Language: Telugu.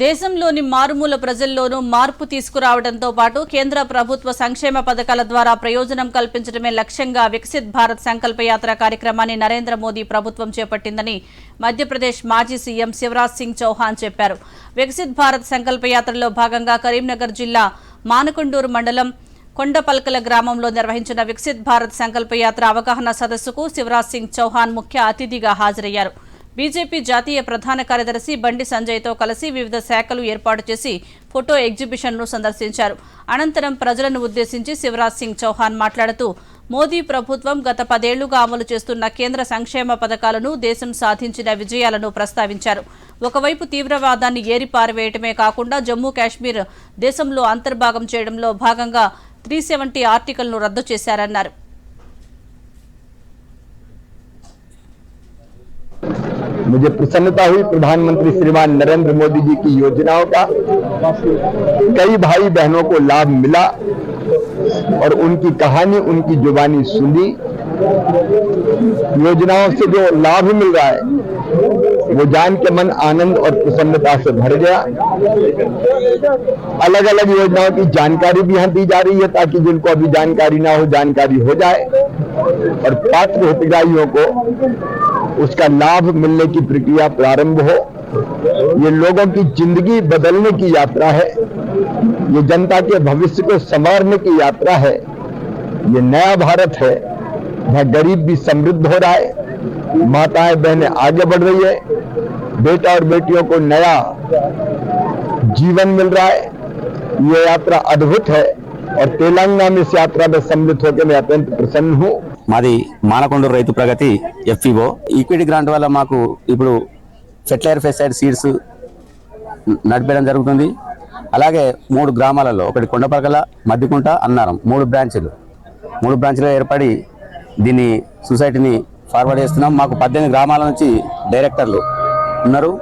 దేశంలోని మారుమూల ప్రజల్లోనూ మార్పు తీసుకురావడంతో పాటు కేంద్ర ప్రభుత్వ సంక్షేమ పథకాల ద్వారా ప్రయోజనం కల్పించడమే లక్ష్యంగా వికసిత్ భారత్ సంకల్పయాత్ర కార్యక్రమాన్ని నరేంద్ర మోదీ ప్రభుత్వం చేపట్టిందని మధ్యప్రదేశ్ మాజీ సీఎం శివరాజ్ సింగ్ చౌహాన్ చెప్పారు. వికసిత్ భారత్ సంకల్పయాత్రలో భాగంగా కరీంనగర్ జిల్లా మానకొండూరు మండలం కొండపల్కల గ్రామంలో నిర్వహించిన వికసిత్ భారత్ సంకల్పయాత్ర అవగాహన సదస్సుకు శివరాజ్ సింగ్ చౌహాన్ ముఖ్య అతిథిగా హాజరయ్యారు. బీజేపీ జాతీయ ప్రధాన కార్యదర్శి బండి సంజయ్తో కలిసి వివిధ శాఖలు ఏర్పాటు చేసి ఫోటో ఎగ్జిబిషన్ను సందర్శించారు. అనంతరం ప్రజలను ఉద్దేశించి శివరాజ్ సింగ్ చౌహాన్ మాట్లాడుతూ మోదీ ప్రభుత్వం గత పదేళ్ళుగా అమలు చేస్తున్న కేంద్ర సంక్షేమ పథకాలను దేశం సాధించిన విజయాలను ప్రస్తావించారు. ఒకవైపు తీవ్రవాదాన్ని ఏరిపారవేయటమే కాకుండా జమ్మూ కాశ్మీర్ దేశంలో అంతర్భాగం చేయడంలో భాగంగా త్రీ సెవెంటీ ఆర్టికల్ను రద్దు చేశారన్నారు. मुझे प्रसन्नता हुई प्रधानमंत्री श्रीमान नरेंद्र मोदी जी की योजनाओं का। कई भाई बहनों को लाभ मिला और उनकी कहानी, उनकी जुबानी सुनी। योजनाओं से जो लाभ मिल रहा है, वो जान के मन आनंद और प्रसन्नता से भर गया। अलग अलग योजनाओं की जानकारी भी यहाँ दी जा रही है ताकि जिनको अभी जानकारी ना हो, जानकारी हो जाए। और पात्र हितग्राहियों को उसका लाभ मिलने की प्रक्रिया प्रारंभ हो। ये लोगों की ज़िंदगी बदलने की यात्रा है। ये जनता के भविष्य को संवारने की यात्रा है। ये नया भारत है। जहाँ गरीब भी समृद्ध हो रहा है। माताएँ बहनें आगे बढ़ रही है। बेटा और बेटियों को नया जीवन मिल रहा है। ये यात्रा अद्भुत है और तेलंगाना में इस यात्रा में सम्मिलित होकर मैं अत्यंत प्रसन्न हूँ। మాది మానకొండూరు రైతు ప్రగతి ఎఫ్ఈఓ. ఈక్విటీ గ్రాంట్ వల్ల మాకు ఇప్పుడు ఫెర్టిలైజర్ ఫెస్టైడ్ సీడ్స్ నడిపేయడం జరుగుతుంది. అలాగే మూడు గ్రామాలలో ఒకటి కొండపరకల మద్దికుంట అన్నారం మూడు బ్రాంచ్లు. మూడు బ్రాంచ్లు ఏర్పడి దీన్ని సొసైటీని ఫార్వర్డ్ చేస్తున్నాం. మాకు పద్దెనిమిది గ్రామాల నుంచి డైరెక్టర్లు ఉన్నారు.